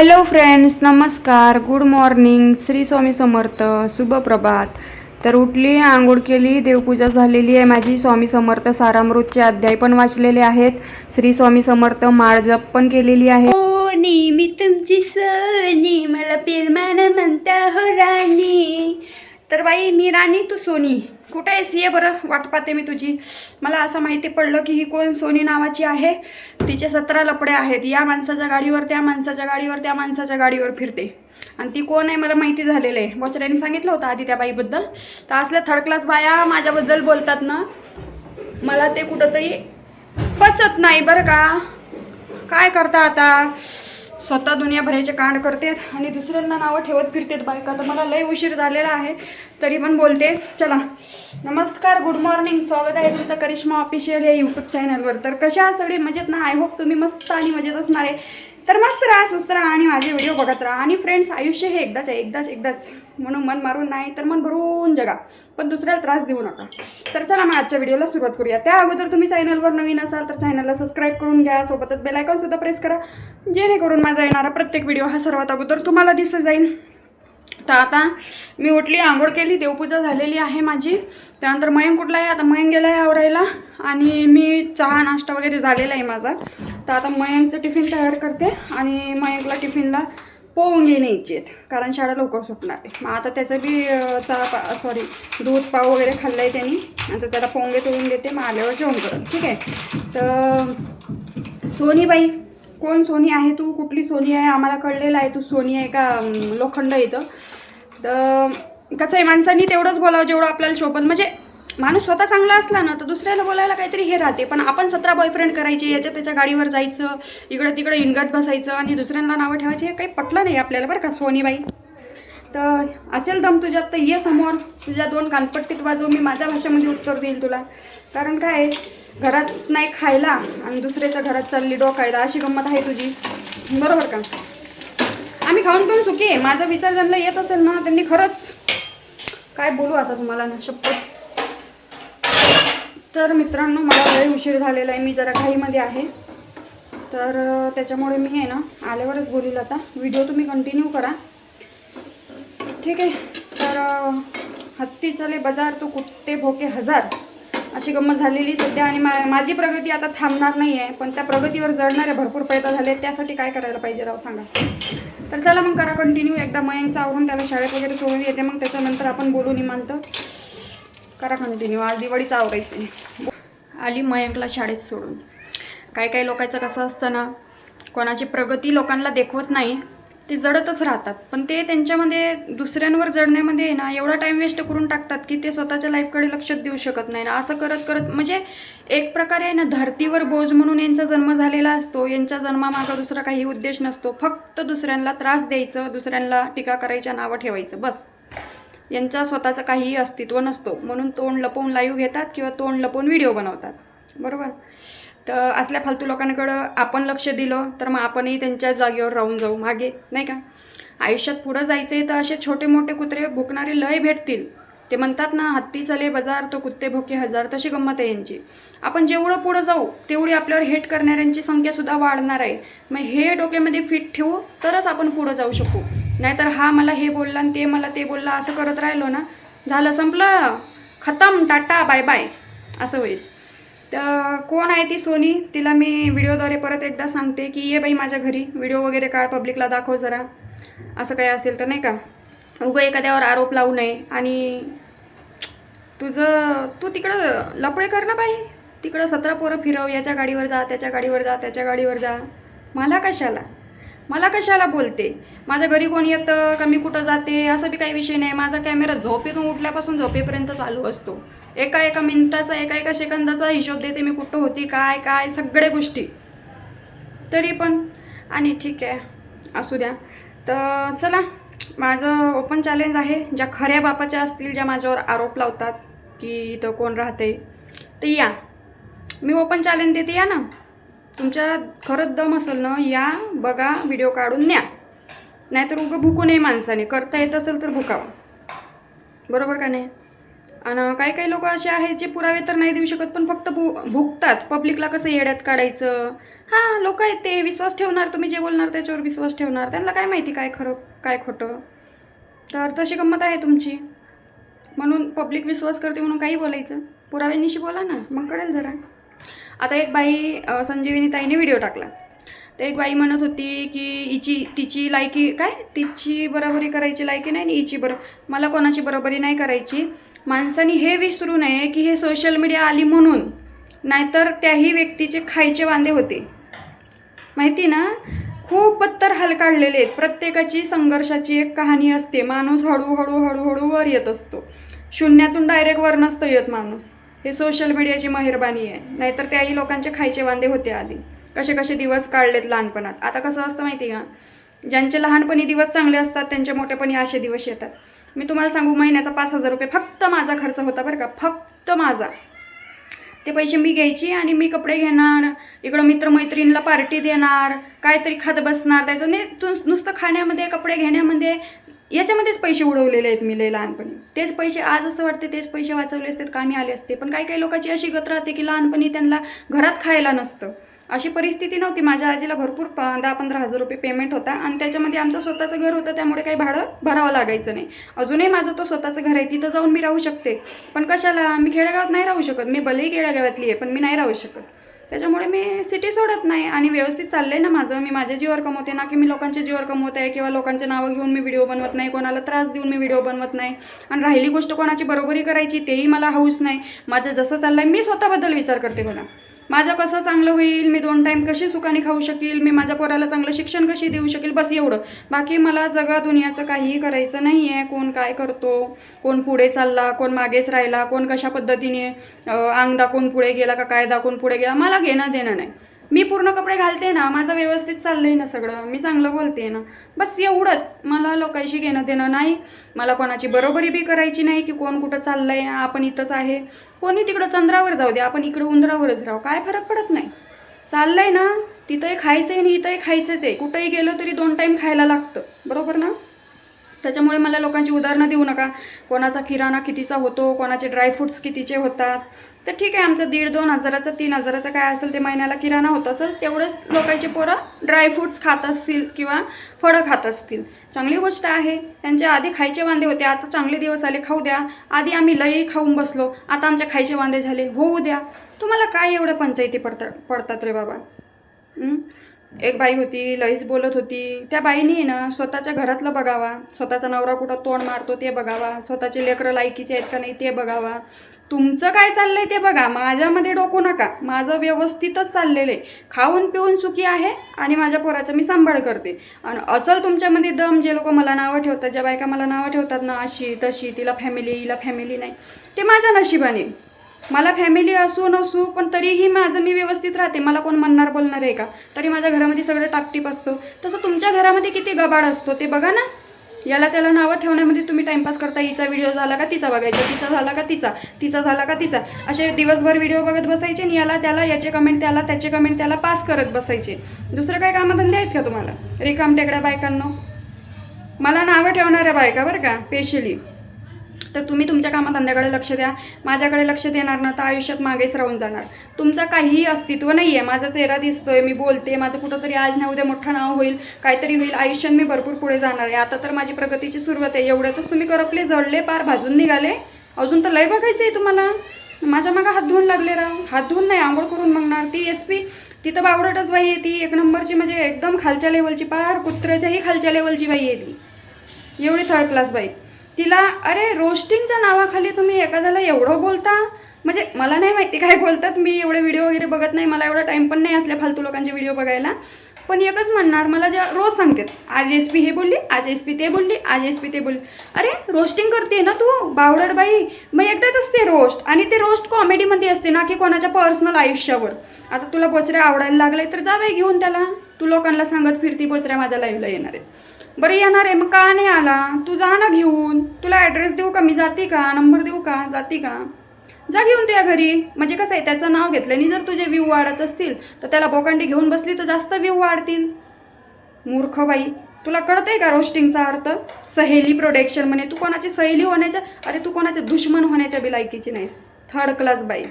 Hello friends नमस्कार. Good morning Shri Swami Samarth. शुभप्रभात तर उठली आंघोळ केली देवपूजा झालेली आहे माझी. स्वामी समर्थ सारामृतचे अध्याय पण वाचलेले आहेत. श्री स्वामी समर्थ माळ जप पण केलेली आहे. हो, सोनी मी तुमची सोनी मला पिरमान म्हणता हो राणी. तर बाई मी राणी तू सोनी? कुठे आहेस? ये बरं वाट पाहते मी तुझी. मला असं माहिती पडलं की ही कोण सोनी नावाची आहे? तिचे सतरा लपडे आहेत. या माणसाच्या गाडीवर त्या माणसाच्या गाडीवर त्या माणसाच्या गाडीवर फिरते. आणि ती कोण आहे मला माहिती झालेलं आहे. बोचऱ्याने सांगितलं होतं आधी त्या बाईबद्दल. तर असल्या थर्ड क्लास बाया माझ्याबद्दल बोलतात ना मला ते कुठंतरी पचत नाही बरं का. काय करता आता? स्वतः दुनियाभराचे कांड करतेत आणि दुसऱ्यांना नावं ठेवत फिरतेत बायका. तर मला लय उशीर झालेला आहे. तरी पण बोलते. चला. नमस्कार गुड मॉर्निंग स्वागत आहे तुमचं करिश्मा ऑफिशियल या यूट्यूब चॅनलवर तर कशा सगळी? मजेत ना? आय होप तुम्ही मस्त आणि मजेत असणार आहे. तर मस्त राहा सुस्त राहा आणि माझे व्हिडिओ बघत राहा. आणि फ्रेंड्स आयुष्य हे एकदाच आहे एकदाच एकदाच. म्हणून मन मारून नाही तर मन भरून जगा. पण दुसऱ्याला त्रास देऊ नका. तर चला मग आजच्या व्हिडिओला सुरुवात करूया. त्या अगोदर तुम्ही चॅनलवर नवीन असाल तर चॅनलला सबस्क्राईब करून घ्या. सोबतच बेल सुद्धा प्रेस करा. जेणेकरून माझा येणारा प्रत्येक व्हिडिओ हा सर्वात अगोदर तुम्हाला दिसत जाईल. तर आता मी उठली आंघोळ केली देवपूजा झालेली आहे माझी. त्यानंतर मयंक कुठला आहे आता मयंक गेला आहे आवरायला आणि मी चहा नाश्ता वगैरे झालेला आहे माझा. तर आता मयंकचं टिफिन तयार करते आणि मयंकला टिफिनला पोंगे न्यायचे आहेत कारण शाळा लवकर सुटणार आहे. मग आता त्याचं बी चहा पा सॉरी दूध पाव वगैरे खाल्लं आहे त्यांनी. नंतर त्याला पोंगे तोडून देते मग आल्यावर जेवण करत ठीक आहे? तर सोनीबाई कोण सोनी आहे? तू कुठली सोनी आहे? आम्हाला कळलेलं आहे तू सोनी आहे का? लोखंड येतं तर कसं आहे माणसांनी तेवढंच बोलावं जेवढं आपल्याला शोभल म्हणजे माणूस स्वतः चांगला असला ना तर दुसऱ्याला बोलायला काहीतरी हे राहते. पण आपण सतरा बॉयफ्रेंड करायचे याच्या त्याच्या गाडीवर जायचं इकडं तिकडं इनगट बसायचं आणि दुसऱ्यांना नावं ठेवायचे हे काही पटलं नाही आपल्याला बरं का सोनीबाई. तर असेल दम तुझ्यात तर ये समोर. तुझ्या दोन कानपट्टीत वाजव मी माझ्या भाषेमध्ये उत्तर देईल तुला. कारण काय आहे, घरात नाही खायला आणि दुसऱ्याच्या घरात चालली डोकायला अशी गंमत आहे तुझी. बरोबर का? आम्ही खाऊन पण सुखी आहे. माझा विचार ज्यांना येत असेल ना त्यांनी खरंच काय बोलू आता तुम्हाला ना शपथ. तर मित्रांनो मला लय उशीर झालेला आहे. मी जरा घाईमध्ये आहे. तर त्याच्यामुळे मी आहे ना आल्यावरच बोलील आता. व्हिडिओ तुम्ही कंटिन्यू करा. ठीक आहे. तर अं, हत्ती चले बाजार तो कुत्ते भोके हजार. अशी गंमत झालेली सध्या आणि मा माझी प्रगती आता थांबणार नाही आहे पण त्या प्रगतीवर जडणारे भरपूर पैदा झाले त्यासाठी काय करायला पाहिजे राव सांगा. तर चला मग करा कंटिन्यू एकदा मयंकचा आवरून त्याला शाळेत वगैरे सोडून येते मग त्याच्यानंतर आपण बोलू निमांत करा कंटिन्यू आज दिवाळीचा आवरायचं आली मयंकला शाळेत सोडून. काही काही लोकांचं कसं असतं ना कोणाची प्रगती लोकांना देखवत नाही ते जडतच राहतात. पण ते त्यांच्यामध्ये दुसऱ्यांवर जडण्यामध्ये आहे ना एवढा टाईम वेस्ट करून टाकतात की ते स्वतःच्या लाईफकडे लक्ष देऊ शकत नाही ना. असं करत करत म्हणजे एक प्रकारे आहे ना धर्तीवर बोज म्हणून यांचा जन्म झालेला असतो. यांच्या जन्मामागं दुसरा काही उद्देश नसतो. फक्त दुसऱ्यांना त्रास द्यायचं दुसऱ्यांना टीका करायच्या नावं ठेवायचं बस. यांचा स्वतःचं काहीही अस्तित्व नसतो. म्हणून तोंड लपवून लाईव्ह घेतात किंवा तोंड लपवून व्हिडिओ बनवतात. बरोबर? तर असल्या फालतू लोकांकडं आपण लक्ष दिलं तर मग आपणही त्यांच्या जागेवर राहून जाऊ मागे नाही का? आयुष्यात पुढं जायचं आहे तर असे छोटे मोठे कुत्रे भुकणारे लय भेटतील. ते म्हणतात ना हत्ती चले बाजार तो कुत्ते भोके हजार तशी गंमत आहे यांची. आपण जेवढं पुढं जाऊ तेवढी आपल्यावर हेट करणाऱ्यांची संख्यासुद्धा वाढणार आहे. मग हे डोक्यामध्ये फिट ठेवू तरच आपण पुढं जाऊ शकू. नाहीतर हा मला हे बोलला आणि ते मला ते बोलला असं करत राहिलो ना झालं संपलं. खतम टाटा बाय बाय असं होईल. तर कोण आहे ती सोनी? तिला मी व्हिडिओद्वारे परत एकदा सांगते की ये बाई माझ्या घरी व्हिडिओ वगैरे काढ पब्लिकला दाखव जरा. असं काही असेल तर नाही का? उगं एखाद्यावर आरोप लावू नये. आणि तुझं तू तिकडं लपडे कर ना बाई. तिकडं सतरा पोरं फिरव याच्या गाडीवर जा त्याच्या गाडीवर जा त्याच्या गाडीवर जा. मला कशाला? मला कशाला बोलते? माझ्या घरी कोण येतं? का मी कुठं जाते? असं बी काही विषय नाही. माझा कॅमेरा झोपेतून उठल्यापासून झोपेपर्यंत चालू असतो. एका एका मिनिटाचा एका एका सेकंदाचा हिशोब देते मी कुठं होती काय काय सगळ्या गोष्टी. तरी पण. आणि ठीक आहे. असू द्या. तर चला. माझं ओपन चॅलेंज आहे. ज्या खऱ्या बापाच्या असतील ज्या माझ्यावर आरोप लावतात की इथं कोण राहते तर या. मी ओपन चॅलेंज देते या ना. तुमच्या खरंच दम असेल ना या बघा व्हिडिओ काढून न्या. नाहीतर उगं भुकू नये माणसाने. करता येत असेल तर भुकावं. बरोबर का नाही? आणि काही काही लोक असे आहेत जे पुरावे तर नाही देऊ शकत पण फक्त भु भुकतात पब्लिकला कसं येड्यात काढायचं? हां लोक आहेत ते. विश्वास ठेवणार तुम्ही जे बोलणार त्याच्यावर विश्वास ठेवणार. त्यांना काय माहिती काय खरं काय खोटं? तर तशी गंमत आहे तुमची. म्हणून पब्लिक विश्वास करते म्हणून काही बोलायचं. पुराव्यांनीशी बोला ना. मग कळेल जरा. आता एक बाई अ, संजीवनी ताईने व्हिडिओ टाकला. तर एक बाई म्हणत होती की हिची तिची लायकी काय? तिची बरोबरी करायची लायकी नाही आणि हिची बरो मला कोणाची बरोबरी नाही करायची. माणसाने हे विसरू नये की हे सोशल मीडिया आली म्हणून नाहीतर त्याही व्यक्तीचे खायचे वांदे होते. माहिती ना? खूप तर हाल काढलेले आहेत. प्रत्येकाची संघर्षाची एक कहाणी असते. माणूस हळूहळू हळूहळू वर येत असतो. शून्यातून डायरेक्ट वर नसतो येत माणूस. हे सोशल मीडियाची मेहरबानी आहे. नाहीतर त्याही लोकांचे खायचे वांदे होते आधी. कसे कसे दिवस काढलेत लहानपणात. आता कसं असतं माहिती आहे का? ज्यांचे लहानपणी दिवस चांगले असतात त्यांच्या मोठेपणी असे दिवस येतात. मी तुम्हाला सांगू महिन्याचा पाच हजार रुपये फक्त माझा खर्च होता बरं का. फक्त माझा. ते पैसे मी घ्यायची आणि मी कपडे घेणार इकडं मित्रमैत्रिणीला पार्टी देणार काहीतरी खात बसणार त्याचं नाही तू नुसतं खाण्यामध्ये कपडे घेण्यामध्ये याच्यामध्येच पैसे उडवलेले आहेत मी लय लहानपणी. तेच पैसे आज असं वाटते तेच पैसे वाचवले असते कामी आले असते. पण काही काही लोकांची अशी गत राहते की लहानपणी त्यांना घरात खायला नसतं. अशी परिस्थिती नव्हती. माझ्या आजीला भरपूर प दहा पंधरा हजार रुपये पेमेंट होता आणि त्याच्यामध्ये आमचं स्वतःचं घर होतं त्यामुळे काही भाडं भरावं लागायचं नाही. अजूनही माझं तो स्वतःचं घर आहे तिथं जाऊन मी राहू शकते. पण कशाला? मी खेडेगावात नाही राहू शकत. मी भलेही खेडेगावातली आहे पण मी नाही राहू शकत. त्याच्यामुळे मी सिटी सोडत नाही आणि व्यवस्थित चाललं आहे ना माझं. मी माझ्या जीवर कमवते ना की मी लोकांच्या जीवर कमवत आहे किंवा लोकांचे नावं घेऊन मी व्हिडिओ बनवत नाही कोणाला त्रास देऊन मी व्हिडिओ बनवत नाही. आणि राहिली गोष्ट कोणाची बरोबरी करायची तेही मला हौस नाही. माझं जसं चाललं आहे मी स्वतःबद्दल विचार करते बघा माझं कसं चांगलं होईल? मी दोन टाईम कशी सुखाने खाऊ शकेल? मी माझ्या पोराला चांगलं शिक्षण कशी देऊ शकेल? बस एवढं. बाकी मला जगा दुनियाचं काहीही करायचं नाही आहे कोण काय करतो? कोण पुढे चालला? कोण मागेच राहिला? कोण कशा पद्धतीने अंग दाखवून पुढे गेला का काय दाखवून पुढे गेला? मला घेणं देणं नाही. मी पूर्ण कपडे घालते ना माझं व्यवस्थित चाललंय ना सगळं. मी चांगलं बोलते ना. बस एवढंच. मला लोकांशी घेणं देणं नाही. मला कोणाची बरोबरी बी करायची नाही की कोण कुठं चाललंय आपण इथंच आहे. कोणी तिकडं चंद्रावर जाऊ दे आपण इकडं उंदरावरच राहू. काय फरक पडत नाही. चाललंय ना तिथंही खायचंय आणि इथंही खायचंच आहे. कुठंही गेलं तरी दोन टाईम खायला लागतं. बरोबर ना? त्याच्यामुळे मला लोकांची उदाहरणं देऊ नका. कोणाचा किराणा कितीचा होतो कोणाचे ड्रायफ्रुट्स कितीचे होतात. तर ठीक आहे आमचं दीड दोन हजाराचं तीन हजाराचं काय असेल ते महिन्याला किराणा होत असेल तेवढंच लोकांचे पोरं ड्रायफ्रुट्स खात असतील किंवा फळं खात असतील. चांगली गोष्ट आहे. त्यांचे आधी खायचे वांदे होते आता चांगले दिवस आले खाऊ द्या. आधी आम्ही लई खाऊन बसलो आता आमच्या खायचे वांदे झाले होऊ द्या. तुम्हाला काय एवढ्या पंचायती पडतात पडतात रे बाबा? एक बाई होती लईच बोलत होती. त्या बाईनी आहे ना स्वतःच्या घरातलं बघावा. स्वतःचा नवरा कुठं तोंड मारतो ते बघावा. स्वतःचे लेकरं लायकीचे आहेत का नाही ते बघावा. तुमचं काय चाललंय ते बघा. माझ्यामध्ये डोकू नका. माझं व्यवस्थितच चाललेलं आहे. खाऊन पिऊन सुखी आहे आणि माझ्या पोराचा मी सांभाळ करते. आणि असल तुमच्यामध्ये दम जे लोक मला नावं ठेवतात ज्या बायका मला नावं ठेवतात ना अशी तशी तिला फॅमिली हिला फॅमिली नाही. ते माझ्या नशिबाने. मला फॅमिली असू नसू पण तरीही माझं मी व्यवस्थित राहते. मला कोण म्हणणार बोलणार आहे का? तरी माझ्या घरामध्ये सगळं टापटीप असतो. तसं तुमच्या घरामध्ये किती गबाड असतो ते बघा ना. याला त्याला नावं ठेवण्यामध्ये तुम्ही टाइमपास करता. हिचा व्हिडिओ झाला का तिचा बघायचा. तिचा झाला का तिचा. तिचा झाला का तिचा. असे दिवसभर व्हिडिओ बघत बसायचे आणि याला त्याला याचे कमेंट त्याला त्याचे कमेंट त्याला पास करत बसायचे. दुसरं काय कामधंदे आहेत का तुम्हाला? रिकाम टेकड्या बायकांनो. मला नावं ठेवणाऱ्या बायका बरं का स्पेशली तर तुम्ही तुमच्या कामधंद्याकडे लक्ष द्या. माझ्याकडे लक्ष देणार ना तर आयुष्यात मागेच राहून जाणार. तुमचं काहीही अस्तित्व नाही आहे माझा चेहरा दिसतोय मी बोलते माझं कुठंतरी आज नाही उद्या मोठं नाव होईल काहीतरी होईल आयुष्यात मी भरपूर पुढे जाणार आहे. आता तर माझी प्रगतीची सुरुवात आहे. एवढ्यातच तुम्ही करपले जळले पार भाजून निघाले. अजून तर लय बघायचं आहे तुम्हाला. माझ्या मागं हात धुवून लागले राव. हात धुवून नाही आंघोळ करून मागणार ती एस पी तिथं बावरटच बाई आहे ती. एक नंबरची म्हणजे एकदम खालच्या लेवलची पार कुत्र्याच्याही खालच्या लेवलची बाई आहे ती. एवढी थर्ड क्लास बाई. तिला अरे रोस्टिंगच्या नावाखाली तुम्ही एखाद्याला एवढं बोलता? म्हणजे मला नाही माहिती काय बोलतात. मी एवढे व्हिडिओ वगैरे बघत नाही. मला एवढा टाईम पण नाही असल्या फालतू लोकांचे व्हिडिओ बघायला. पण एकच म्हणणार मला जेव्हा रोज सांगतात आज एस पी हे बोलली आज एस पी ते बोलली आज एस पी ते बोलली. अरे रोस्टिंग करते ना तू बावडड बाई मग एकदाच असते रोस्ट. आणि ते रोस्ट कॉमेडीमध्ये असते ना की कोणाच्या पर्सनल आयुष्यावर. आता तुला बोचऱ्या आवडायला लागले तर जा बाई घेऊन त्याला. तू लोकांना सांगत फिरती बोचऱ्या माझ्या लाईव्हला येणार आहे बरं येणार आहे. मग का नाही आला? तू जा ना घेऊन. तुला ॲड्रेस देऊ का? मी जाते का? नंबर देऊ का? जाते का? जा घेऊन तुझ्या घरी. म्हणजे कसं आहे त्याचं नाव घेतलं आणि जर तुझे व्ह्यू वाढत असतील तर त्याला बोकांडी घेऊन बसली तर जास्त व्ह्यू वाढतील. मूर्ख बाई. तुला कळतंय का रोस्टिंगचा अर्थ? सहेली प्रोडक्शन म्हणे. तू कोणाची सहेली होण्याच्या अरे तू कोणाचे दुश्मन होण्याच्या बी लायकीची नाहीस. थर्ड क्लास बाई.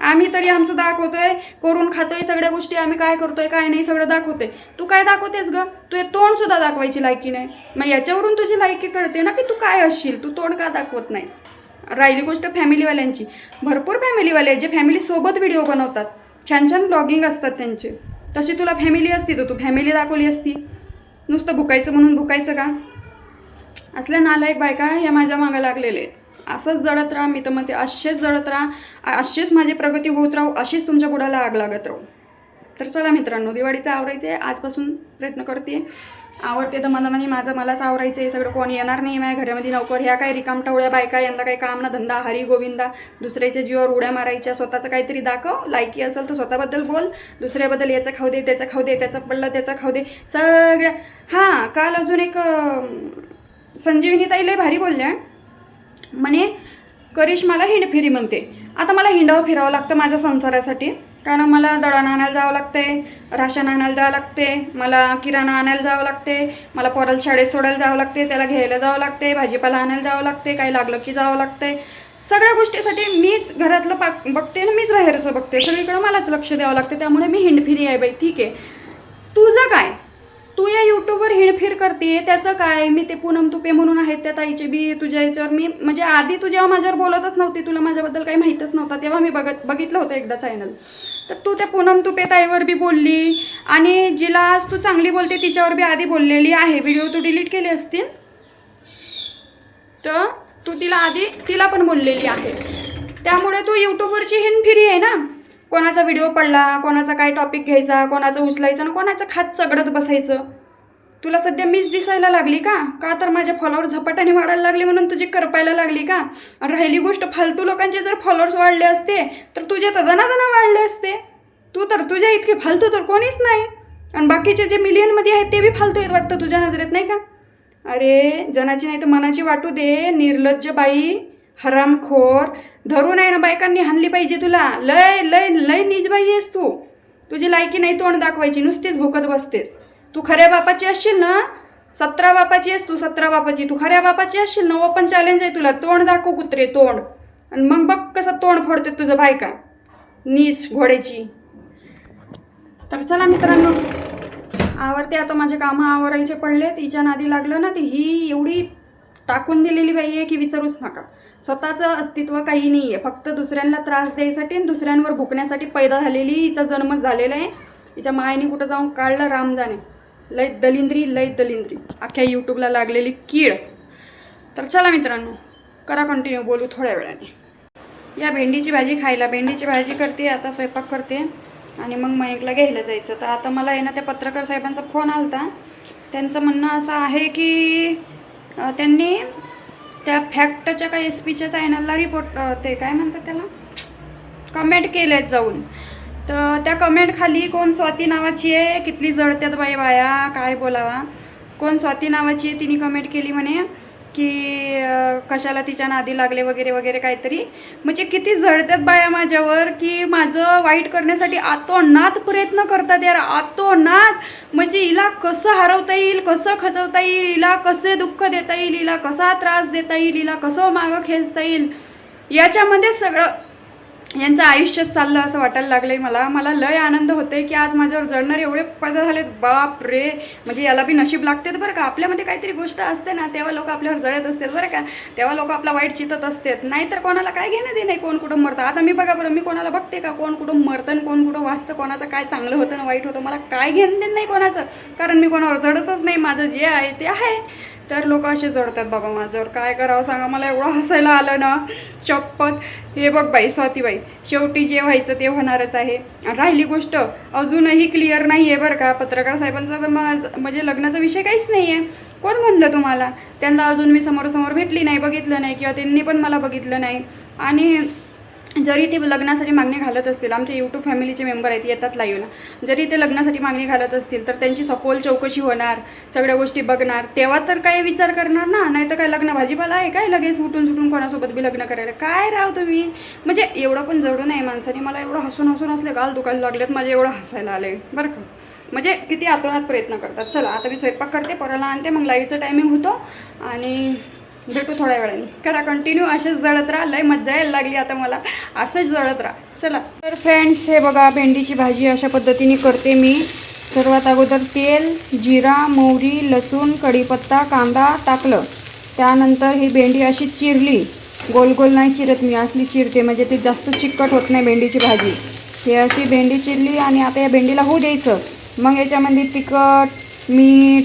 आम्ही तरी आमचं दाखवतोय करून खातोय सगळ्या गोष्टी आम्ही काय करतोय काय नाही सगळं दाखवतोय. तू काय दाखवतेस ग? तू हे तोंड सुद्धा दाखवायची लायकी नाही. मग याच्यावरून तुझी लायकी कळते ना की तू काय असशील? तू तोंड का दाखवत नाहीस? राहिली गोष्ट फॅमिलीवाल्यांची भरपूर फॅमिलीवाले आहेत जे फॅमिलीसोबत व्हिडिओ बनवतात. छान छान ब्लॉगिंग असतात त्यांचे. तशी तुला फॅमिली असती तर तू फॅमिली दाखवली असती. नुसतं भुकायचं म्हणून भुकायचं का? असल्या नालायक बायका या माझ्या मागं लागलेले आहेत. असंच जळत राहा मी तर म्हणते असेच जळत राहा असेच माझी प्रगती होत राहू अशीच तुमच्या बुडाला आग लागत राहू. तर चला मित्रांनो दिवाळीचं आवरायचं आहे आजपासून प्रयत्न करते. आवडते तर मला म्हणजे माझं मलाच आवरायचं आहे सगळं कोणी येणार नाही माझ्या घरामध्ये नोकर ह्या काय रिकामटावळ्या बायका यांना काही काम ना धंदा हरी गोविंदा. दुसऱ्याच्या जीवावर उड्या मारायच्या स्वतःचं काहीतरी दाखव. लायकी असेल तर स्वतःबद्दल बोल. दुसऱ्याबद्दल याचं खाऊ दे त्याचं खाऊ दे त्याचं पडलं त्याचं खाऊ दे. सगळ्या हां काल अजून एक अं, ताई लय भारी बोलल्या. म्हणे करिश्माला हिंडफिरी म्हणते. आता मला हिंडावं फिरावं लागतं माझ्या संसारासाठी. कारण मला दळण आणायला जावं लागते राशन आणायला जावं लागते मला किराणा आणायला जावं लागते मला पोराला शाळेत सोडायला जावं लागते त्याला घ्यायला जावं लागते भाजीपाला आणायला जावं लागते काही लागलं की जावं लागते सगळ्या गोष्टीसाठी मीच घरातलं पाक बघते आणि मीच बाहेरचं बघते. सगळीकडं मलाच लक्ष द्यावं लागते. त्यामुळे मी हिंडफिरी आहे बाई. ठीक आहे. तुझं काय? तू या यूट्यूबवर हिडफिर करते त्याचं काय? मी ते पूनम तुपे म्हणून आहेत त्या ताईचे बी तुझ्या याच्यावर. मी म्हणजे आधी तू जेव्हा माझ्यावर बोलतच नव्हती तुला माझ्याबद्दल काही माहीतच नव्हता तेव्हा मी बघत बघितलं होतं एकदा चॅनल तर तू त्या पूनम तुपे ताईवर बी बोलली आणि जिला आज तू चांगली बोलते तिच्यावर बी आधी बोललेली आहे. व्हिडिओ तू डिलीट केले असतील. तर तू तिला आधी तिला पण बोललेली आहे. त्यामुळे तू यूट्यूबवरची फिरी आहे ना? कोणाचा व्हिडिओ पडला कोणाचा काय टॉपिक घ्यायचा कोणाचं उचलायचं आणि कोणाचं खात चगडत बसायचं. तुला सध्या मीच दिसायला लागली का? का तर माझे फॉलोअर झपाट्याने वाढायला लागले म्हणून तुझी करपायला लागली का? आणि राहिली गोष्ट फालतू लोकांचे जर फॉलोअर्स वाढले असते तर तुझे तर जनादना वाढले असते. तू तर तुझ्या इतके फालतू तर कोणीच नाही. आणि बाकीचे जे मिलियनमध्ये आहेत ते बी फालतू आहेत वाटतं तुझ्या नजरेत नाही का? अरे जनाची नाही तर मनाची वाटू दे निर्लज्ज बाई हरामखोर धरून आहे ना बायकांनी हाणली पाहिजे तुला. लय लय लय निजबाई बाई आहेस तू. तुझी लायकी नाही तोंड दाखवायची. नुसतीच भुकत बसतेस. तू खऱ्या बापाची असशील ना? सतरा बापाची आहेस तू सतरा बापाची. तू खऱ्या बापाची असशील ना? ओपन चॅलेंज आहे तुला. तोंड दाखव कुत्रे तोंड. आणि मग बघ कसं तोंड फोडते तुझं बायका. नीच घोड्याची. तर चला मित्रांनो. आवरते आता माझे कामं. आवरायचे पडले तिच्या नादी लागलं ना ती. ही एवढी टाकून दिलेली बाई आहे की विचारूच नका. स्वतःचं अस्तित्व काही नाही आहे फक्त दुसऱ्यांना त्रास द्यायसाठी आणि दुसऱ्यांवर भुकण्यासाठी पैदा झालेली हिचा जन्मच झालेला आहे. हिच्या मायेने कुठं जाऊन काढलं? रामजाने. लय दलिंद्री लय दलिंद्री. अख्ख्या यूट्यूबला लागलेली कीड. तर चला मित्रांनो करा कंटिन्यू बोलू थोड्या वेळाने. या भेंडीची भाजी खायला. भेंडीची भाजी करते आता स्वयंपाक करते. आणि मग मयंकला घ्यायला जायचं. तर आता मला आहे ना त्या पत्रकार साहेबांचा फोन आला होता त्यांचं म्हणणं असं आहे की त्यांनी त्या फॅक्टच्या काही एस पीच्या चॅनलला रिपोर्ट ते काय म्हणतात त्याला? कमेंट केले जाऊन. तर त्या कमेंट खाली कोण स्वाती नावाची आहे कितली जळत्यात बाई बाया काय बोलावा. कोण स्वाती नावाची आहे तिने कमेंट केली म्हणे की कशाला तिच्या नादी लागले वगैरे वगैरे काहीतरी. म्हणजे किती झडतात बाया माझ्यावर की माझं वाईट करण्यासाठी आतोनात प्रयत्न करतात यार आतोनात. म्हणजे हिला कसं हरवता येईल कसं खचवता येईल हिला कसे दुःख देता येईल हिला कसा त्रास देता येईल हिला कसं मागं खेचता येईल. याच्यामध्ये सगळं यांचं आयुष्यच चाललं असं वाटायला लागलंय मला. मला लय आनंद होते की आज माझ्यावर जळणारे एवढे पद झालेत. बाप रे म्हणजे याला बी नशीब लागते बरं का. आपल्यामध्ये काहीतरी गोष्ट असते ना तेव्हा लोक आपल्यावर जळत असतात बरं का. तेव्हा लोक आपला वाईट चितत असतात. नाहीतर कोणाला काय घेणं दे नाही कोण कुठं मरतं? आता मी बघा बरं मी कोणाला बघते का? कोण कुठं मरतं आणि कोण कुठं वाचतं? कोणाचं काय चांगलं होतं ना वाईट होतं? मला काय घेणं देणं नाही कोणाचं? कारण मी कोणावर जडतच नाही. माझं जे आहे ते आहे. तर लोक असे जोडतात बाबा माझ्यावर. काय करावं सांगा मला एवढं हसायला आलं ना शपथ. हे बघ बाई स्वातीबाई शेवटी जे व्हायचं ते होणारच आहे. राहिली गोष्ट अजूनही क्लिअर नाही आहे बरं का. पत्रकार साहेबांचा तर म्हणजे लग्नाचा विषय काहीच नाही आहे कोण म्हणलं तुम्हाला? त्यांना अजून मी समोरासमोर भेटली नाही बघितलं नाही किंवा त्यांनी पण मला बघितलं नाही. आणि जरी ते लग्नासाठी मागणी घालत असतील आमचे यूट्यूब फॅमिलीचे मेंबर आहेत येतात लाईव्हला जरी ते लग्नासाठी मागणी घालत असतील तर त्यांची सखोल चौकशी होणार सगळ्या गोष्टी बघणार. तेव्हा तर काय विचार करणार ना नाही तर काय लग्न भाजीपाला आहे काय लगेच उठून सुटून कोणासोबत बी लग्न करायला? काय राव तुम्ही? म्हणजे एवढं पण जडू आहे माणसाने. मला एवढं हसून हसून असले गाल दुखायला लागलेत माझे एवढं हसायला आले. बरं का? म्हणजे किती आतोनात प्रयत्न करतात. चला आता मी स्वयंपाक करते पोराला आणते मग लाईव्हचं टायमिंग होतो. आणि भेटू थोड्या वेळाने. करा कंटिन्यू असेच जळत राहा. लय मज्जा यायला लागली आता मला. असंच जळत राहा. चला. तर फ्रेंड्स हे बघा भेंडीची भाजी अशा पद्धतीने करते मी. सर्वात अगोदर तेल जिरा मोहरी लसूण कढीपत्ता कांदा टाकलं. त्यानंतर ही भेंडी अशी चिरली. गोल गोल नाही चिरत मी. असली चिरते. म्हणजे ती जास्त चिकट होत नाही भेंडीची भाजी. हे अशी भेंडी चिरली आणि आता या भेंडीला होऊ द्यायचं. मग याच्यामध्ये तिखट मीठ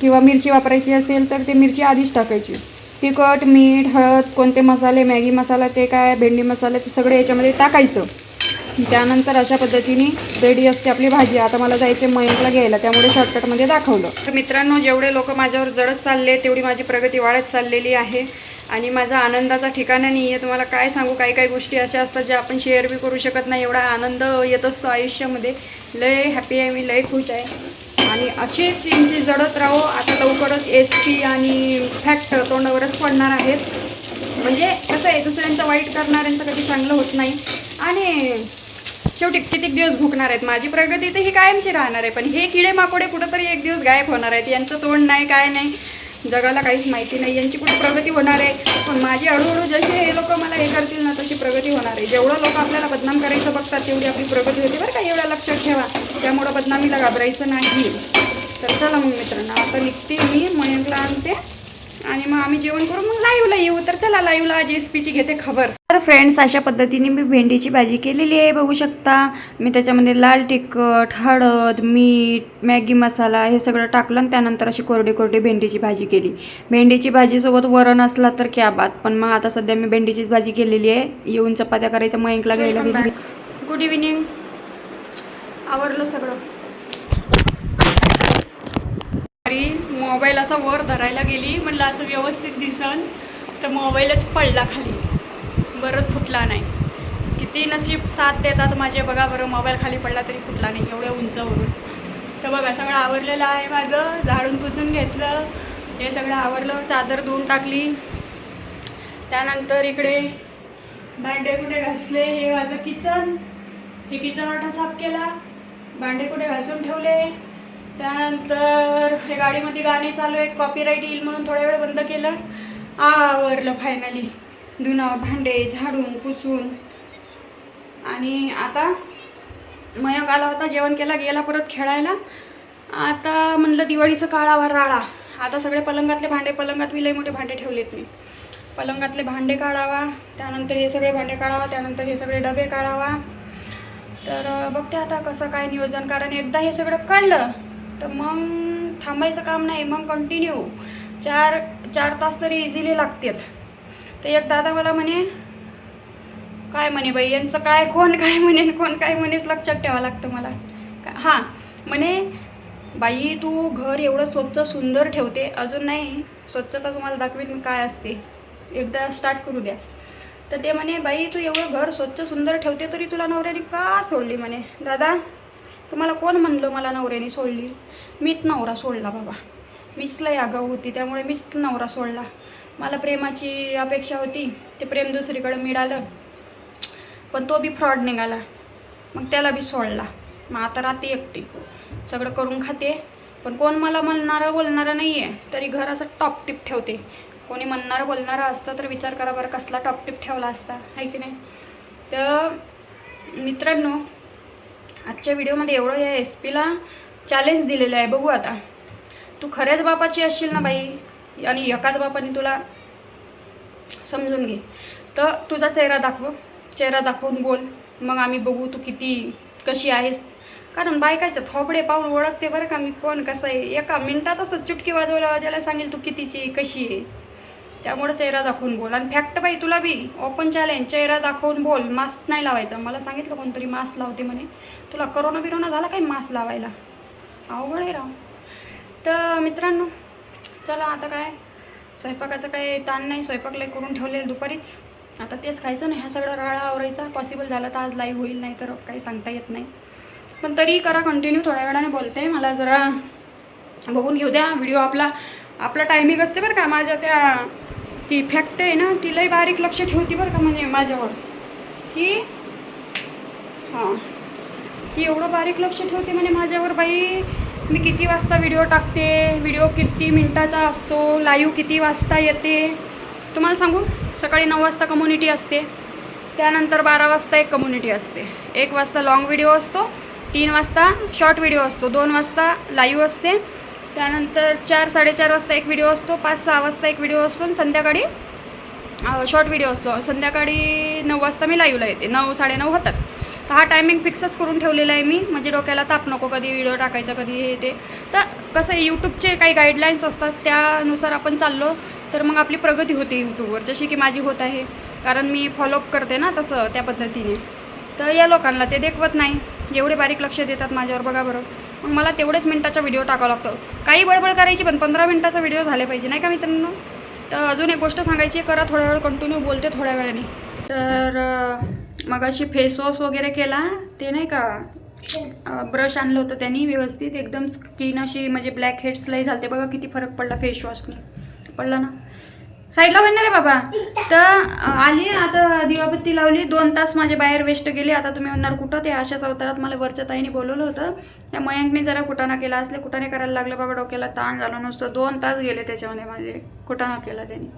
किंवा मिरची वापरायची असेल तर ते मिरची आधीच टाकायची. तिखट मीठ हळद कोणते मसाले मॅगी मसाला ते काय भेंडी मसाला ते सगळे याच्यामध्ये टाकायचं. त्यानंतर अशा पद्धतीने रेडी असते आपली भाजी. आता मला जायचे मयंकला घ्यायला त्यामुळे शॉर्टकटमध्ये दाखवलं. तर मित्रांनो जेवढे लोक माझ्यावर जडत चालले तेवढी माझी प्रगती वाढत चाललेली आहे. आणि माझा आनंदाचा ठिकाणा नाही आहे. तुम्हाला काय सांगू? काही काही गोष्टी अशा असतात ज्या आपण शेअर बी करू शकत नाही. एवढा आनंद येत असतो आयुष्यामध्ये. लय हॅपी आहे मी लय खुश आहे. आणि असेच यांची जडत राहो आता लवकरच एस पी आणि फॅक्ट तोंडावरच पडणार आहेत. म्हणजे कसं आहे दुसऱ्यांचं वाईट करणाऱ्यांचं कधी चांगलं होत नाही. आणि शेवटी कितीक दिवस भुकणार आहेत? माझी प्रगती तर ही कायमची राहणार आहे. पण हे किडे माकोडे कुठंतरी एक दिवस गायब होणार आहेत. यांचं तोंड नाही काय नाही. जगाला काहीच माहिती नाही यांची कुठे प्रगती होणार आहे? पण माझी हळूहळू जसे हे लोक मला हे करतील ना तशी प्रगती होणार आहे. जेवढं लोक आपल्याला बदनाम करायचं बघतात तेवढी आपली प्रगती होते. बरं का एवढ्या लक्षात ठेवा. त्यामुळं बदनामीला घाबरायचं नाही. तर चला मग मित्रांनो आता निघते मी मयंकला आणते. आणि मग आम्ही जेवण करू. मग लाईव्हला येऊ. तर चला लाईव्हला आज एस पीची घेते खबर. तर फ्रेंड्स अशा पद्धतीने मी भेंडीची भाजी केलेली आहे बघू शकता. मी त्याच्यामध्ये लाल तिखट हळद मीठ मॅगी मसाला हे सगळं टाकलं आणि त्यानंतर अशी कोरडी कोरडी भेंडीची भाजी केली. भेंडीची भाजीसोबत वरण असला तर क्या बात. पण मग आता सध्या मी भेंडीचीच भाजी केलेली आहे. येऊन चपात्या करायचं मयंकला घ्यायला गेली. गुड इव्हिनिंग आवरलं सगळं. अरे मोबाईल असा वर धरायला गेली म्हणलं असं व्यवस्थित दिसन तर मोबाईलच पडला खाली. बरं फुटला नाही. किती नशीब साथ देतात माझे बघा बरं मोबाईल खाली पडला तरी फुटला नाही एवढ्या उंचावरून. तर बघा सगळं आवरलेलं आहे माझं झाडून पुसून घेतलं हे सगळं आवरलं चादर धुवून टाकली. त्यानंतर इकडे भांडे कुठे घासले हे माझं किचन. हे किचन वाटा साफ केला. भांडे कुठे घासून ठेवले? त्यानंतर हे गाडीमध्ये गाणे चालू आहेत कॉपीराईट येईल म्हणून थोड्या वेळ बंद केलं. आवरलं फायनली धुणं भांडे झाडून पुसून. आणि आता मयंक आला होता जेवण केला गेला परत खेळायला. आता म्हणलं दिवाळीचं काळावर राळा. आता सगळे पलंगातले भांडे पलंगात मी लई मोठे भांडे ठेवलेत मी. पलंगातले भांडे काढावा त्यानंतर हे सगळे भांडे काढावा त्यानंतर हे सगळे डबे काढावा. तर बघते आता कसं काय नियोजन कारण एकदा हे सगळं काढलं तर मग थांबायचं काम नाही मग कंटिन्यू चार चार तास तरी इझिली लागतात. तर एक दादा मला म्हणे काय म्हणे बाई यांचं काय कोण काय म्हणे कोण काय म्हणेच लक्षात ठेवावं लागतं मला. का हां म्हणे बाई तू घर एवढं स्वच्छ सुंदर ठेवते. अजून नाही स्वच्छता तुम्हाला दाखवीन मी काय असते. एकदा स्टार्ट करू द्या. तर ते म्हणे बाई तू एवढं घर स्वच्छ सुंदर ठेवते तरी तुला नवऱ्याने का सोडली? म्हणे दादा तुम्हाला कोण म्हणलं मला नवऱ्याने सोडली? मीच नवरा सोडला बाबा. मीच लय आगाऊ होती त्यामुळे मीच नवरा सोडला. मला प्रेमाची अपेक्षा होती ते प्रेम दुसरीकडं मिळालं. पण तो बी फ्रॉड निघाला. मग त्याला बी सोडला. मग आता राहते एकटी. सगळं करून खाते. पण कोण मला म्हणणारं बोलणारं नाही आहे तरी घर असं टॉप टिप ठेवते. कोणी म्हणणारं बोलणारं असतं तर विचार करा बरं कसला टॉप टिप ठेवला असता. आहे की नाही? तर मित्रांनो आजच्या व्हिडिओमध्ये एवढं या एस पीला चॅलेंज दिलेलं आहे. बघू आता. तू खऱ्याच बापाची असशील ना बाई. आणि एकाच बापाने तुला समजून घे. तर तुझा चेहरा दाखव. चेहरा दाखवून बोल. मग आम्ही बघू तू किती कशी आहेस. कारण बायकाचं थोबडे पाऊल ओळखते बरं का मी. कोण कसं आहे? एका मिनिटातच चुटकी वाजवल्या वाजायला सांगेल तू कितीची कशी आहे. त्यामुळे चेहरा दाखवून बोल. आणि फॅक्ट बाई तुला बी ओपन चॅलेंज चेहरा दाखवून बोल. मास्क नाही लावायचा. मला सांगितलं कोणतरी मास्क लावते म्हणे. तुला करोना बिरोना झाला काही मास्क लावायला? अवघड आहे राव. तर मित्रांनो चला आता काय? स्वयंपाकाचं काही ताण नाही. स्वयंपाक लय करून ठेवलेलं दुपारीच. आता तेच खायचं नाही ह्या सगळं राळा आवरायचा. पॉसिबल झालं तर आज लाईव्ह होईल नाही तर काही सांगता येत नाही. पण तरी करा कंटिन्यू थोड्या वेळाने बोलते. मला जरा बघून घेऊ द्या. व्हिडिओ आपला आपला टायमिंग असते बरं का. माझ्या त्या ती फॅक्ट आहे ना तिलाही बारीक लक्ष ठेवते बरं का म्हणजे माझ्यावर. की हां. ती एवढं बारीक लक्ष ठेवते म्हणजे माझ्यावर बाई मी किती वाजता व्हिडिओ टाकते? व्हिडिओ किती मिनटाचा असतो? लाईव्ह किती वाजता येते? तुम्हाला सांगू? सकाळी नऊ वाजता कम्युनिटी असते. त्यानंतर बारा वाजता एक कम्युनिटी असते. एक वाजता लाँग व्हिडिओ असतो तीन वाजता शॉर्ट व्हिडिओ असतो दोन वाजता लाईव्ह असते. त्यानंतर चार साडेचार वाजता एक व्हिडिओ असतो पाच सहा वाजता एक व्हिडिओ असतो आणि संध्याकाळी शॉर्ट व्हिडिओ असतो. संध्याकाळी नऊ वाजता मी लाईव्हला येते. नऊ साडेनऊ होतात. तर हा टायमिंग फिक्सच करून ठेवलेला आहे मी. म्हणजे डोक्याला ताप नको कधी व्हिडिओ टाकायचा कधी हे ते. तर कसं आहे यूट्यूबचे काही गाईडलाईन्स असतात त्यानुसार आपण चाललो तर मग आपली प्रगती होते यूट्यूबवर जशी की माझी होत आहे. कारण मी फॉलोअप करते ना तसं त्या पद्धतीने. तर या लोकांना ते देखवत नाही. एवढे बारीक लक्ष देतात माझ्यावर बघा बरं. मग मला तेवढेच मिनटाचा व्हिडिओ टाकावा लागतो. काही बडबड करायची पण पंधरा मिनटाचा व्हिडिओ झाले पाहिजे नाही का मित्रांनो? तर अजून एक गोष्ट सांगायची करा थोड्या वेळ कंटिन्यू बोलते थोड्या वेळाने. तर मग अशी फेस वॉश वगैरे केला ते नाही का ब्रश आणलं होतं त्यांनी व्यवस्थित एकदम स्किन अशी म्हणजे ब्लॅक हेड्सलाही झालते. बघा किती फरक पडला फेस वॉशने पडला ना? साईडला होईल ना रे बाबा. तर आली आता दिवाबत्ती लावली. दोन तास माझे बाहेर वेस्ट गेले. आता तुम्ही म्हणणार कुठं? ते अशाच अवतारात मला वरच्या ताईने बोलवलं होतं. त्या मयंकने जरा कुटाणा केला असले. कुटाणे करायला लागलं बाबा डोक्याला. ताण झालं नसतं. दोन तास गेले त्याच्यामध्ये माझे. कुटाणा केला त्यांनी.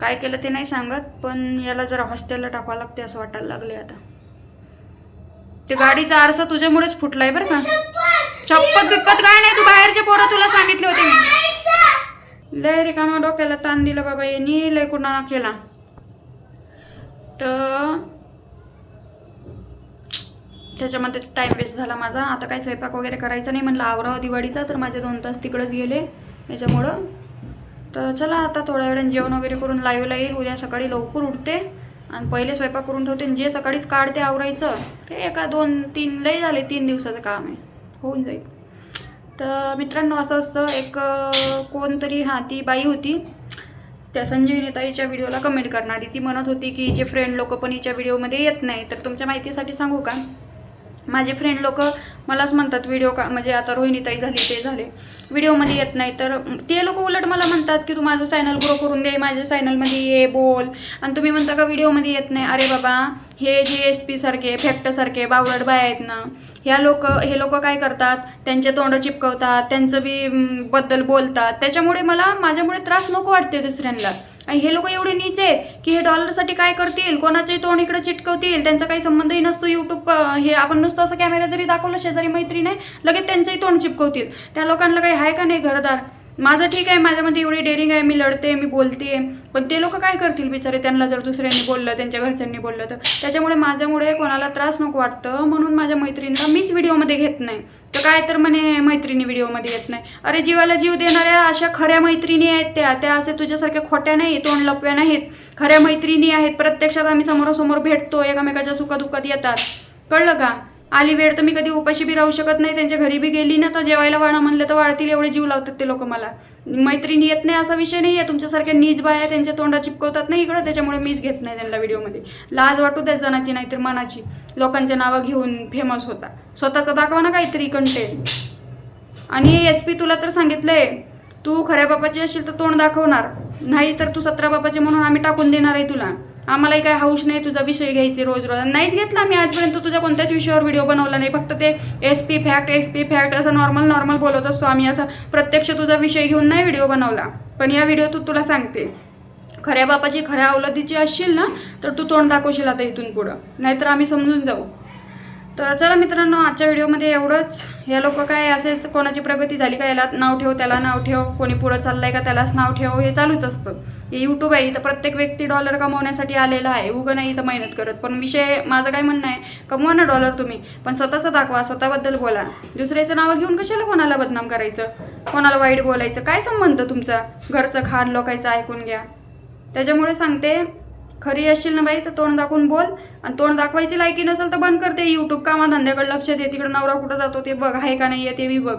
काय केलं ते नाही सांगत पण याला जरा हॉस्टेलला टाकावं लागते असं वाटायला लागले आता. ते गाडीचा आरसा तुझ्यामुळेच फुटलाय बरं का. शपथ! बिप्पत काय नाही. तू बाहेरचे पोरं तुला सांगितले होते. मी लय रिकामा डोक्याला ताण दिलं बाबा यांनी लय कुणाला केला? तर त्याच्यामध्ये टाईम वेस्ट झाला माझा. आता काही स्वयंपाक वगैरे करायचा नाही म्हणलं आवराव दिवाळीचा तर माझे दोन तास तिकडंच गेले याच्यामुळं. तर चला आता थोड्या वेळाने जेवण वगैरे करून लाईव्हला येईल. उद्या सकाळी लवकर उठते आणि पहिले स्वयंपाक करून ठेवते आणि जे सकाळीच काढते आवरायचं ते एका दोन तीन लय झाले तीन दिवसाचं काम आहे. होऊन जाईल. तर मित्रांनो असं असतं. एक कोणतरी हां ती बाई होती. त्या संजीवनी ताईच्या व्हिडिओला कमेंट करणारी ती म्हणत होती की जे फ्रेंड लोक पण हिच्या व्हिडिओमध्ये येत नाही. तर तुमच्या माहितीसाठी सांगू का? माझे फ्रेंड लोक मलाच म्हणतात व्हिडिओ का म्हणजे आता रोहिणीताई झाली ते झाले. व्हिडिओमध्ये येत नाही. तर ते लोक उलट मला म्हणतात की तू माझं चॅनल ग्रो करून दे माझ्या चॅनलमध्ये ये बोल. आणि तुम्ही म्हणता का व्हिडिओमध्ये येत नाही. अरे बाबा हे जे एस पी सारखे फॅक्टसारखे बावळट बाय आहेत ना ह्या लोक हे लोक काय करतात? त्यांचे तोंड चिपकवतात त्यांचं बी बद्दल बोलतात. त्याच्यामुळे मला माझ्यामुळे त्रास नको वाटते दुसऱ्यांना. आणि हे लोक एवढे नीच आहेत की हे डॉलरसाठी काय करतील? कोणाचेही तोंड इकडे चिटकवतील? त्यांचा काही संबंधही नसतो यूट्यूब हे आपण नुसतं असं कॅमेरा जरी दाखवलं शेजारी मैत्रीण आहे लगेच त्यांचंही तोंड चिपकवतील. त्या लोकांना काही आहे का नाही घरदार? माझं ठीक आहे माझ्यामध्ये एवढी डेअरिंग आहे मी लढते मी बोलते पण ते लोक काय करतील बिचारे? त्यांना जर दुसऱ्यांनी बोललं त्यांच्या घरच्यांनी बोललं तर. त्याच्यामुळे माझ्यामुळे कोणाला त्रास नको वाटतं. म्हणून माझ्या मैत्रिणीला मीच व्हिडिओमध्ये घेत नाही. तर काय तर म्हणे मैत्रिणी व्हिडिओमध्ये येत नाही. अरे जीवाला जीव देणाऱ्या अशा खऱ्या मैत्रिणी आहेत त्या. त्या असे तुझ्यासारख्या खोट्या नाही तोंड लपव्या नाहीत. खऱ्या मैत्रिणी आहेत. प्रत्यक्षात आम्ही समोरासमोर भेटतो एकामेकाच्या सुखदुःखात येतात. कळलं का? आली वेळ तर मी कधी उपाशी बी राहू शकत नाही त्यांच्या घरी बी गेली ना तर जेवायला वाढा म्हणलं तर वाढतील एवढे जीव लावतात ते लोक मला. मैत्रिणी येत नाही असा विषय नाही आहे तुमच्यासारख्या नीज बाया त्यांच्या तोंडा चिपकवतात नाही इकडं त्याच्यामुळे मीच घेत नाही त्यांना व्हिडिओमध्ये. लाज वाटू द्या जणाची नाहीतर मनाची. लोकांच्या नावं घेऊन फेमस होता. स्वतःचा दाखवा ना काहीतरी कंटेंट आणि एस पी तुला तर सांगितलंय तू खऱ्या बापाची असेल तर तोंड दाखवणार. नाही तर तू सतरा बापाचे म्हणून आम्ही टाकून देणार आहे तुला. आम्हालाही काय हौश नाही तुझा विषय घ्यायचे रोज रोज. नाहीच घेतला मी आजपर्यंत तुझ्या कोणत्याच विषयावर व्हिडिओ बनवला नाही. फक्त ते S P fact S P fact असं नॉर्मल नॉर्मल बोलत असतो आम्ही. असं प्रत्यक्ष तुझा विषय घेऊन नाही व्हिडिओ बनवला. पण या व्हिडिओतून तुला सांगते. खऱ्या बापाची खऱ्या अवलतीची असशील ना तर तू तोंड दाखवशील आता इथून पुढं. नाहीतर आम्ही समजून जाऊ. तर चला मित्रांनो आजच्या व्हिडिओमध्ये एवढंच. या लोक काय असेच कोणाची प्रगती झाली का याला नाव ठेव त्याला नाव ठेव. कोणी पुढं चाललंय का त्यालाच नाव ठेव हे चालूच असतं. हे यूट्यूब आहे इथं प्रत्येक व्यक्ती डॉलर कमवण्यासाठी आलेला आहे. उगं नाही इथं मेहनत करत. पण विषय माझं काय म्हणणं आहे कमवा ना डॉलर तुम्ही. पण स्वतःचं दाखवा स्वतःबद्दल बोला. दुसऱ्याचं नावं घेऊन कशाला कोणाला बदनाम करायचं? कोणाला वाईट बोलायचं? काय संबंध तुमचा? घरचं खाण लोकायचं ऐकून घ्या. त्याच्यामुळे सांगते खरी असशील ना बाई तर तोंड दाखवून बोल. आणि तोंड दाखवायची लायकी नसेल तर बंद करते यूट्यूब कामाधंद्याकडे लक्ष दे. तिकडे नवरा कुठं जातो ते बघ. आहे का नाही आहे ते बी बघ.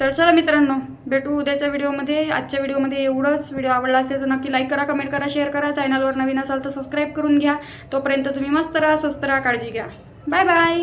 तर चला मित्रांनो भेटू उद्याच्या व्हिडिओमध्ये. आजच्या व्हिडिओमध्ये एवढंच. व्हिडिओ आवडला असेल तर नक्की लाईक करा कमेंट करा शेअर करा. चॅनलवर नवीन असाल तर सबस्क्राईब करून घ्या. तोपर्यंत तुम्ही मस्त राहा स्वस्त राहा काळजी घ्या. Bye bye